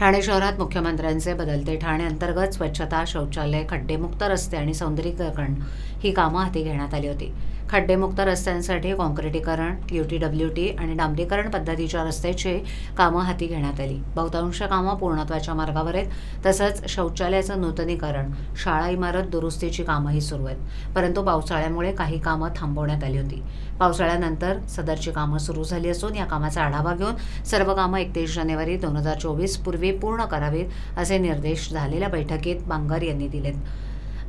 ठाणे शहरात मुख्यमंत्र्यांचे बदलते ठाणे अंतर्गत स्वच्छता शौचालय खड्डेमुक्त रस्ते आणि सौंदर्यीकरण ही कामं हाती घेण्यात आली होती. खड्डेमुक्त रस्त्यांसाठी कॉन्क्रिटीकरण टी आणि डांबरीकरण पद्धतीच्या रस्त्याची कामं हाती घेण्यात आली. बहुतांश कामं पूर्णत्वाच्या मार्गावर आहेत. तसंच शौचालयाचं नूतनीकरण शाळा इमारत दुरुस्तीची कामंही सुरू आहेत. परंतु पावसाळ्यामुळे काही कामं थांबवण्यात आली होती. पावसाळ्यानंतर सदरची कामं सुरू झाली असून या कामाचा आढावा घेऊन सर्व कामं एकतीस जानेवारी दोन हजार चोवीस पूर्वी पूर्ण करावेत असे निर्देश झालेल्या बैठकीत बांगर यांनी दिलेत.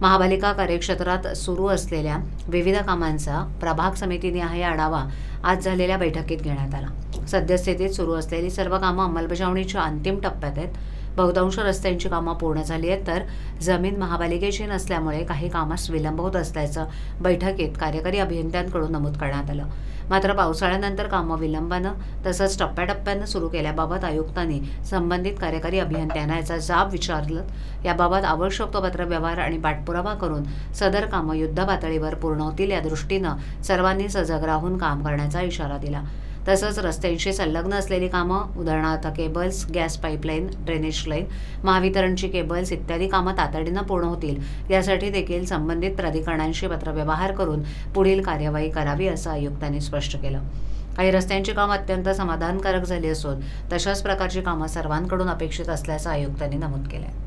महापालिका कार्यक्षेत्रात सुरू असलेल्या विविध कामांचा प्रभाग समितीने आहे आढावा आज झालेल्या बैठकीत घेण्यात आला. सद्यस्थितीत सुरू असलेली सर्व कामं अंमलबजावणीच्या अंतिम टप्प्यात आहेत. बहुतांश रस्त्यांची कामं पूर्ण झाली आहेत तर जमीन महापालिकेची नसल्यामुळे काही कामास विलंब होत असल्याचं बैठकीत कार्यकारी अभियंत्यांकडून नमूद करण्यात आलं. मात्र पावसाळ्यानंतर कामं विलंबानं तसंच टप्प्याटप्प्यानं सुरू केल्याबाबत आयुक्तांनी संबंधित कार्यकारी अभियंत्यांना याचा जाब विचारलं. याबाबत आवश्यक तो पत्रव्यवहार आणि पाठपुरावा करून सदर कामं युद्धपातळीवर पूर्ण होतील या दृष्टीनं सर्वांनी सजग राहून काम करण्याचा इशारा दिला. तसंच रस्त्यांशी संलग्न असलेली कामं उदाहरणार्थ cables gas pipeline drainage line महावितरणची cables इत्यादी कामं तातडीनं पूर्ण होतील. यासाठी देखील संबंधित प्राधिकरणांशी पत्रव्यवहार करून पुढील कार्यवाही करावी असं आयुक्तांनी स्पष्ट केलं. काही रस्त्यांची कामं अत्यंत समाधानकारक झाली असून तशाच प्रकारची कामं सर्वांकडून अपेक्षित असल्याचं आयुक्तांनी नमूद केलं